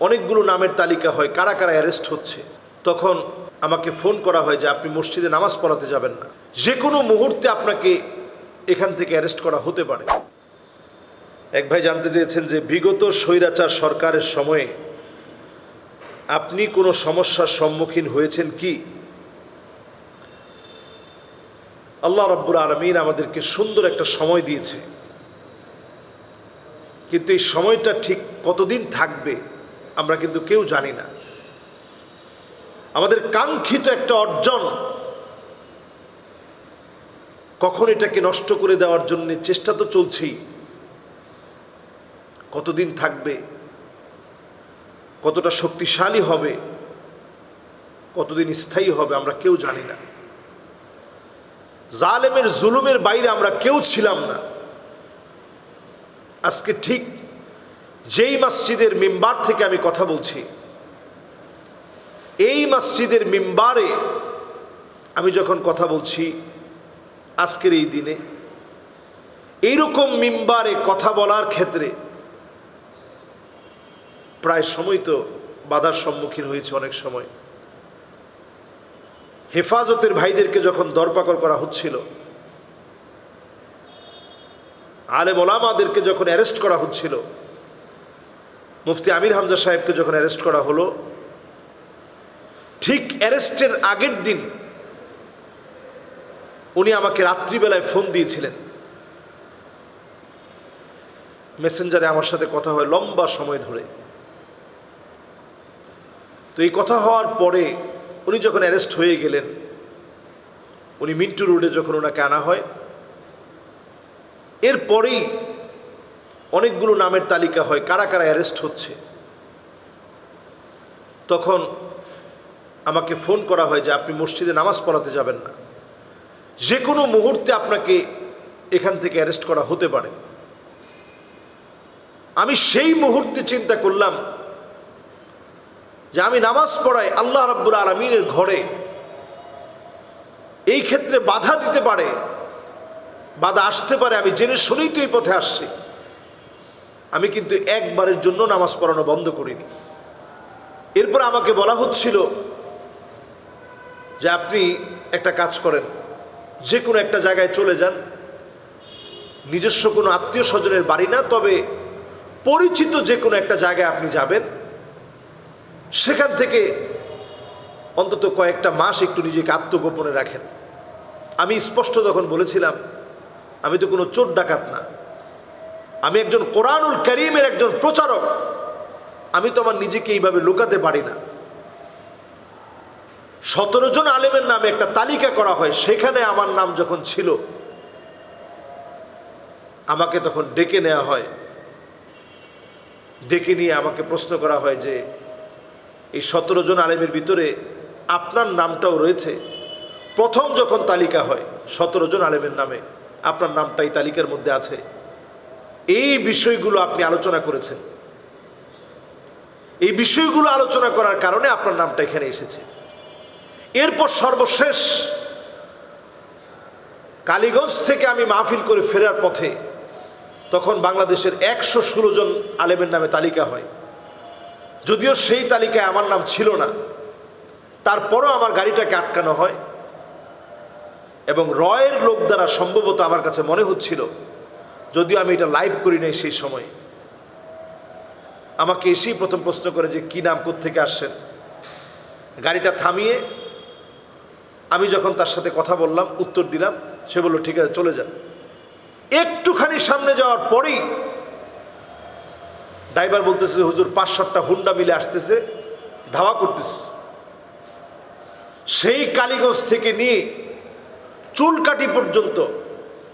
অনেকগুলো নামের তালিকা হয়, কারা কারা অ্যারেস্ট হচ্ছে। তখন আমাকে ফোন করা হয় যে আপনি মসজিদে নামাজ পড়াতে যাবেন না। যে কোনো মুহূর্তে আপনাকে এখান থেকে অ্যারেস্ট করা হতে পারে। এক ভাই জানতে চেয়েছেন যে বিগত স্বৈরাচার সরকারের সময়ে আপনি কোনো সমস্যার সম্মুখীন হয়েছেন কি? আল্লাহ রব্বুল আলমিন আমাদেরকে সুন্দর একটা সময় দিয়েছে। কিন্তু এই সময়টা ঠিক কতদিন থাকবে? আমরা কিন্তু কেউ জানি না। আমাদের কাঙ্ক্ষিত একটা অর্জন কখন এটাকে নষ্ট করে দেওয়ার জন্য চেষ্টা তো চলছেই। কতদিন থাকবে? কতটা শক্তিশালী হবে? কতদিন স্থায়ী হবে আমরা কেউ জানি না। জালেমের জুলুমের বাইরে আমরা কেউ ছিলাম না। আজকে ঠিক যেই মসজিদের মিম্বার থেকে আমি কথা বলছি, এই মসজিদের মিম্বারে আমি যখন কথা বলছি, আজকের এই দিনে এইরকম মিম্বারে কথা বলার ক্ষেত্রে প্রায় সময় তো বাধার সম্মুখীন হয়েছে অনেক সময়। হেফাজতের ভাইদেরকে যখন দরপাকড় করা হচ্ছিল, আলেম ওলামাদেরকে যখন অ্যারেস্ট করা হচ্ছিল মুফতি আমির হামজা সাহেবকে যখন অ্যারেস্ট করা হলো, ঠিক অ্যারেস্টের আগের দিন উনি আমাকে রাত্রিবেলায় ফোন দিয়েছিলেন। মেসেঞ্জারে আমার সাথে কথা হয় লম্বা সময় ধরে। তো এই কথা হওয়ার পরে উনি যখন অ্যারেস্ট হয়ে গেলেন, উনি মিন্টু রোডে যখন ওনাকে আনা হয়, এরপরেই অনেকগুলো নামের তালিকা হয়, কারা কারা অ্যারেস্ট হচ্ছে। তখন আমাকে ফোন করা হয় যে আপনি মসজিদে নামাজ পড়াতে যাবেন না। যে কোনো মুহূর্তে আপনাকে এখান থেকে অ্যারেস্ট করা হতে পারে। আমি সেই মুহূর্তে চিন্তা করলাম যে আমি নামাজ পড়াই আল্লাহ রাব্বুল আলমিনের ঘরে এই ক্ষেত্রে বাধা দিতে পারে, বাধা আসতে পারে, আমি জেনে শুনেই তো এই পথে আসছি। আমি কিন্তু একবারের জন্য নামাজ পড়ানো বন্ধ করিনি। এরপর আমাকে বলা হচ্ছিল যে আপনি একটা কাজ করেন, যে কোনো একটা জায়গায় চলে যান। নিজস্ব কোনো আত্মীয় স্বজনের বাড়ি না, তবে পরিচিত যে কোনো একটা জায়গায় আপনি যাবেন। সেখান থেকে অন্তত কয়েকটা মাস একটু নিজেকে আত্মগোপনে রাখেন। আমি স্পষ্ট যখন বলেছিলাম, আমি তো কোনো চোর ডাকাত না। আমি একজন কোরআনুল করিমের একজন প্রচারক। আমি তো আমার নিজেকে এইভাবে লুকাতে পারি না। সতেরো জন আলেমের নামে একটা তালিকা করা হয়, সেখানে আমার নাম যখন ছিল, আমাকে তখন ডেকে নেওয়া হয়। ডেকে নিয়ে আমাকে প্রশ্ন করা হয় যে, এই সতেরো জন আলেমের ভিতরে আপনার নামটাও রয়েছে? প্রথম যখন তালিকা হয় সতেরো জন আলেমের নামে, আপনার নামটা এই তালিকার মধ্যে আছে। এই বিষয়গুলো আপনি আলোচনা করেছেন। এই বিষয়গুলো আলোচনা করার কারণে আপনার নামটা এখানে এসেছে। এরপর সর্বশেষ কালীগঞ্জ থেকে আমি মাহফিল করে ফেরার পথে তখন বাংলাদেশের একশো ষোলো জন আলেমের নামে তালিকা হয়। যদিও সেই তালিকায় আমার নাম ছিল না, তারপরও আমার গাড়িটাকে আটকানো হয় এবং রয়ের লোক দ্বারা সম্ভবত আমার কাছে মনে হচ্ছিল যদিও আমি এটা লাইভ করি নাই সেই সময়। আমাকে এসেই প্রথম প্রশ্ন করে যে, কী নাম? থেকে আসছেন? গাড়িটা থামিয়ে আমি যখন তার সাথে কথা বললাম, উত্তর দিলাম, সে বলল, ঠিক আছে, চলে যান। একটুখানি সামনে যাওয়ার পরেই ড্রাইভার বলতেছে, হুজুর, পাঁচ সাতটা হুন্ডা মিলে আসতেছে, ধাওয়া করতেছে। সেই কালীগঞ্জ থেকে নিয়ে চুলকাটি পর্যন্ত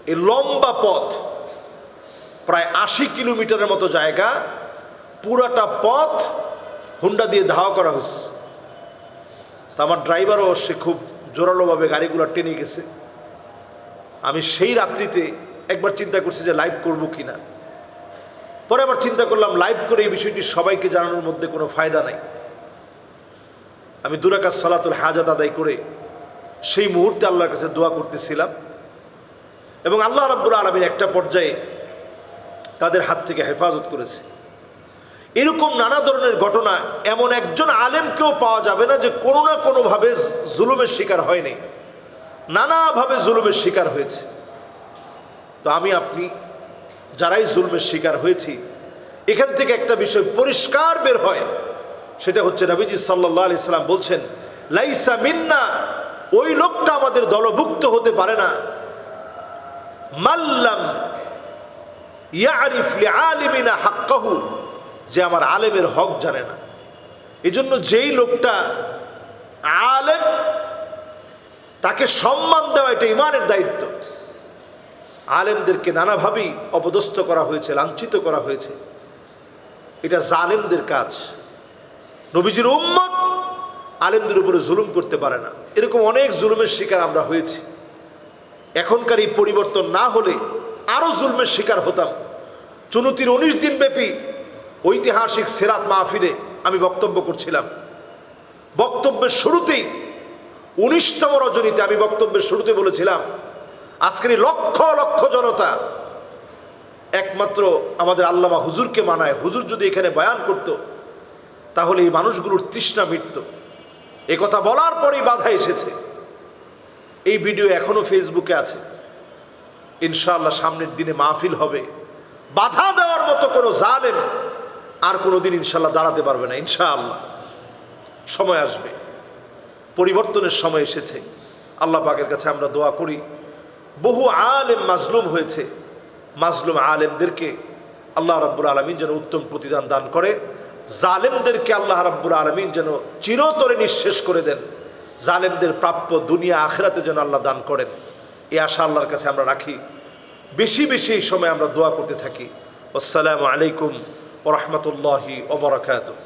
এই লম্বা পথ প্রায় আশি কিলোমিটারের মতো জায়গা, পুরাটা পথ হুন্ডা দিয়ে ধাওয়া করা হচ্ছে তা আমার ড্রাইভারও, সে খুব জোরালোভাবে গাড়িগুলো টেনে গেছে। আমি সেই রাত্রিতে একবার চিন্তা করছি যে লাইভ করব কি না। পরে আবার চিন্তা করলাম, লাইভ করে এই বিষয়টি সবাইকে জানানোর মধ্যে কোনো ফায়দা নাই। আমি দুরাকাজ সলাতুল হাজাত আদায় করে সেই মুহূর্তে আল্লাহর কাছে দোয়া করতেছিলাম। এবং আল্লাহ রাব্বুল আলমীর একটা পর্যায়ে তাদের হাত থেকে হেফাজত করেছে। এরকম নানা ধরনের ঘটনা, এমন একজন আলেমকেও পাওয়া যাবে না যে কোনো না কোনোভাবে জুলুমের শিকার হয়নি। নানাভাবে জুলুমের শিকার হয়েছে। তো আমি, আপনি যারাই জুলমের শিকার হয়েছি, এখান থেকে একটা বিষয় পরিষ্কার বের হয়। সেটা হচ্ছে নবীজি সাল্লাহ আলি সাল্লাম বলছেন, লাইসা মিন্না, ওই লোকটা আমাদের দলভুক্ত হতে পারে না। মাল্লাম ইয়ারিফ আলিমিনা হাক্কাহু, যে আমার আলেমের হক জানে না। এজন্য যেই লোকটা আলেম, তাকে সম্মান দেওয়া এটা ইমানের দায়িত্ব। আলেমদেরকে নানাভাবেই অপদস্থ করা হয়েছে, লাঞ্ছিত করা হয়েছে। এটা জালেমদের কাজ। নবীজির উম্মত আলেমদের উপরে জুলুম করতে পারে না। এরকম অনেক জুলুমের শিকার আমরা হয়েছি। এখনকার এই পরিবর্তন না হলে আরও জুলমের শিকার হতাম। চুনতির উনিশ দিন ব্যাপী ঐতিহাসিক সেরাত মাহফিলে আমি বক্তব্য করছিলাম। বক্তব্যের শুরুতেই উনিশতম রজনীতে আমি বক্তব্যের শুরুতে বলেছিলাম, আজকের লক্ষ লক্ষ জনতা একমাত্র আমাদের আল্লামা হুজুরকে মানায়। হুজুর যদি এখানে বয়ান করত, তাহলে এই মানুষগুলোর তৃষ্ণা মিটত। কথা বলার পরেই বাধা এসেছে। এই ভিডিও এখনও ফেসবুকে আছে। ইনশাআল্লাহ সামনের দিনে মাহফিল হবে। বাধা দেওয়ার মতো কোনো জালেম আর কোনো দিন ইনশাল্লাহ দাঁড়াতে পারবে না, ইনশাআল্লাহ। সময় আসবে। পরিবর্তনের সময় এসেছে। আল্লাহ পাকের কাছে আমরা দোয়া করি। বহু আলেম মাজলুম হয়েছে। মাজলুম আলেমদেরকে আল্লাহ রাব্বুল আলমিন যেন উত্তম প্রতিদান দান করে। জালেমদেরকে আল্লাহ রাব্বুল আলমিন যেন চিরতরে নিঃশেষ করে দেন। জালেমদের প্রাপ্য দুনিয়া আখেরাতে যেন আল্লাহ দান করেন। এ আশা আল্লাহর কাছে আমরা রাখি। বেশি বেশি এই সময় আমরা দোয়া করতে থাকি। আসসালামু আলাইকুম ওরহমতুল্লাহি ওবরাকাতুহ